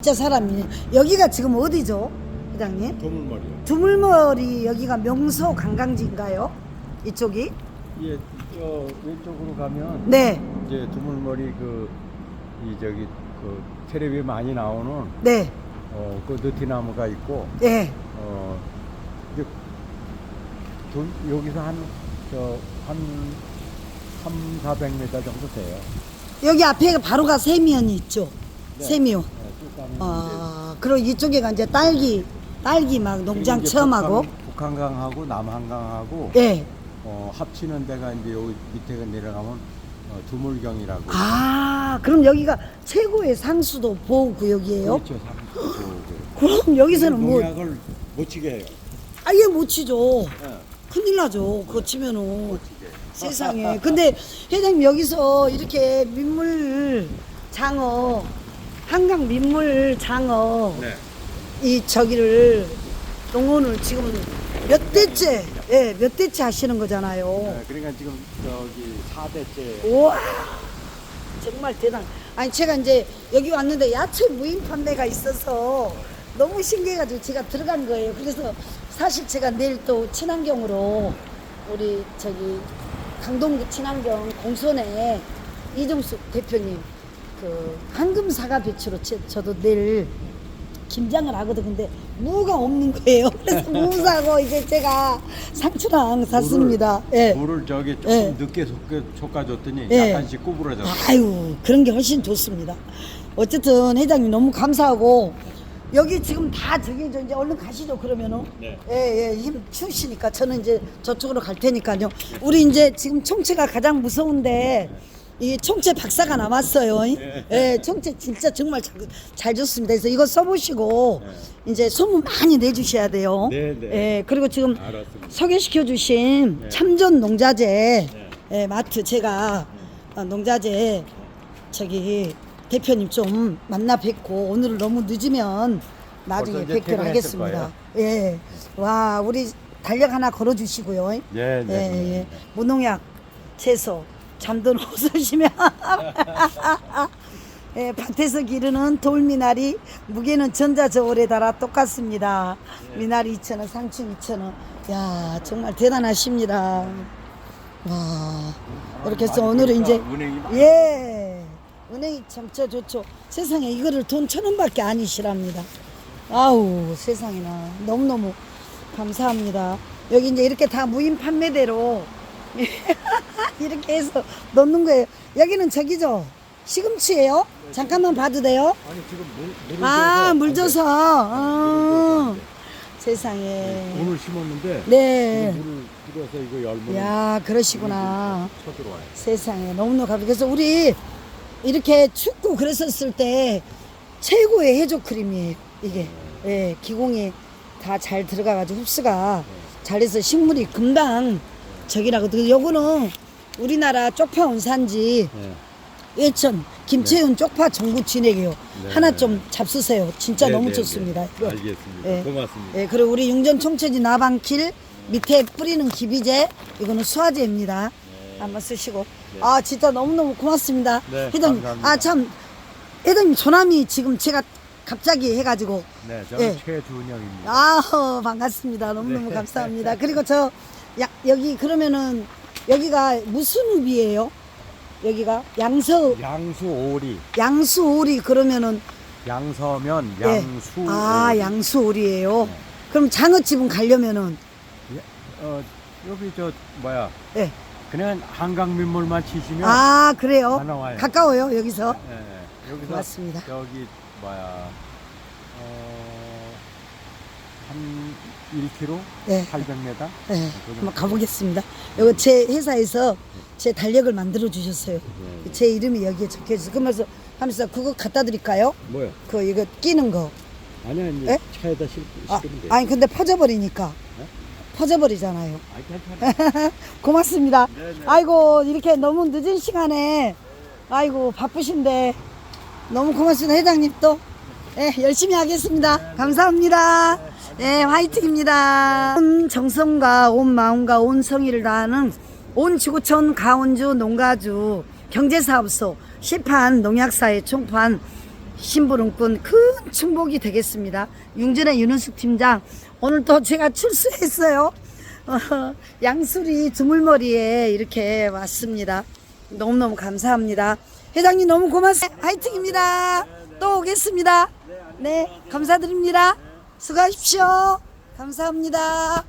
진짜 사람이 여기가 지금 어디죠, 회장님? 도물머리요. 두물머리 여기가 명소 관광지인가요? 이쪽이? 예, 저 왼쪽으로 가면 네, 이제 두물머리 그 이 저기 그 텔레비에 많이 나오는 네, 어그 느티나무가 있고 네. 어 이제 도, 여기서 한저한 3, 400m 정도 돼요. 여기 앞에 바로 가 세미연이 있죠. 네. 세미오. 가면 아, 그리고 이쪽에가 이제 딸기, 딸기 막 이제 농장 이제 처음 하고. 북한, 북한강하고 남한강하고 예. 어, 합치는 데가 이제 여기 밑에 내려가면 어, 두물경이라고. 아, 그럼 여기가 최고의 상수도 보호구역이에요? 그렇죠. 삼- 그럼 여기서는 뭐 농약을 못 치게 해요. 아예 못 치죠. 예. 큰일 나죠. 그거 치면은. 세상에. 근데 회장님 여기서 이렇게 민물 장어, 한강 민물 장어 네. 이 저기를 농원을 지금 몇 대째, 예, 몇 대째 하시는 거잖아요. 네, 그러니까 지금 저기 4대째 우와, 정말 대단. 아니 제가 이제 여기 왔는데 야채 무인 판매가 있어서 너무 신기해가지고 제가 들어간 거예요. 그래서 사실 제가 내일 또 친환경으로 우리 저기 강동구 친환경 공손에 이종숙 대표님 그 황금 사과 배추로 제- 저도 내일 김장을 하거든. 근데 무가 없는 거예요. 그래서 무 사고 이제 제가 상추랑 샀습니다. 예. 물을 저기 조금 예. 늦게 섞여 줬더니 예. 약간씩 구부러졌어. 아유 그런 게 훨씬 좋습니다. 어쨌든 회장님 너무 감사하고 여기 지금 다 저기 저 이제 얼른 가시죠 그러면은 네. 예예 힘 추우시니까 저는 이제 저쪽으로 갈 테니까요. 우리 이제 지금 총체가 가장 무서운데 이 총체 박사가 남았어요. 네. 예, 총체 진짜 정말 잘, 잘 줬습니다. 그래서 이거 써보시고 이제 소문 많이 내주셔야 돼요. 네, 네. 예, 그리고 지금 알았습니다. 소개시켜 주신 네. 참전 농자재 네. 예, 마트 제가 어, 농자재 저기 대표님 좀 만나 뵙고 오늘 너무 늦으면 나중에 뵙기로 하겠습니다. 예. 와, 우리 달력 하나 걸어 주시고요. 네, 예, 네. 예. 무농약 채소 잠든 없으시면 예, 밭에서 기르는 돌미나리 무게는 전자 저울에 달아 똑같습니다. 네. 미나리 2,000원, 상추 2,000원. 야, 정말 대단하십니다. 와, 이렇게 해서 오늘은 이제 예, 은행이 참 저 좋죠. 세상에 이거를 돈 천 원밖에 아니시랍니다. 아우 세상에나 너무너무 감사합니다. 여기 이제 이렇게 다 무인 판매대로 이렇게 해서 넣는 거예요. 여기는 저기죠. 시금치예요? 잠깐만 봐도 돼요? 아니 지금 물 물을 아, 줘서 물안 돼. 줘서. 어. 안 돼. 세상에. 오늘 심었는데 네. 물을 뿌려서 이거 열면 야, 그러시구나. 쳐들어와요. 세상에 너무너무 감사. 그래서 우리 이렇게 춥고 그랬었을 때 최고의 해조 크림이에요. 이게 예, 기공이 다 잘 들어가가지고 흡수가 잘해서 식물이 금방 저기라고. 그 요거는 우리나라 쪽파 원산지 네. 예천 김채윤 쪽파 전구 진액이요. 네. 하나 좀 잡수세요. 진짜 네, 너무 네, 좋습니다. 네. 이거. 알겠습니다. 예. 고맙습니다. 예, 그리고 우리 융전 총체지 나방길 밑에 뿌리는 기비제 이거는 수화제입니다. 한번 쓰시고. 아 진짜 너무너무 고맙습니다. 네, 회장님. 감사합니다. 아참 회장님 조남이 지금 제가 갑자기 해가지고 네, 저는 예. 최준영입니다. 아 반갑습니다. 너무너무 네. 감사합니다. 그리고 저 야, 여기 그러면은 여기가 무슨 읍이에요? 여기가 양서 양수 오리, 양수오리 그러면은 양서면 예. 양수. 아 오리. 양수오리예요. 네. 그럼 장어집은 가려면은 예, 어 여기 저 뭐야 예. 그냥 한강 민물만 치시면 아 그래요? 다 나와요. 가까워요 여기서? 예, 예. 여기서 고맙습니다. 저기 뭐야 어 한 1km, 네. 800m. 네, 한번 가보겠습니다. 이거 제 회사에서 제 달력을 만들어 주셨어요. 네. 제 이름이 여기에 적혀 있어요. 그러면서 하면서 그거 갖다 드릴까요? 뭐요? 그 이거 끼는 거. 아니야 이제 예? 차에다 실, 아, 돼. 아니 근데 퍼져버리니까. 네? 퍼져버리잖아요. 아 괜찮아. 고맙습니다. 네, 네. 아이고 이렇게 너무 늦은 시간에 아이고 바쁘신데 너무 고맙습니다 회장님 또 예, 열심히 하겠습니다. 감사합니다. 예, 화이팅입니다. 온 정성과 온 마음과 온 성의를 다하는 온 지구촌 가온주 농가주 경제사업소 시판 농약사의 총판 심부름꾼 큰 축복이 되겠습니다. 융진의 윤은숙 팀장 오늘 또 제가 출소했어요. 어, 양수리 두물머리에 이렇게 왔습니다. 너무너무 감사합니다. 회장님 너무 고맙습니다. 화이팅입니다. 또 오겠습니다. 네, 감사드립니다. 수고하십시오. 감사합니다.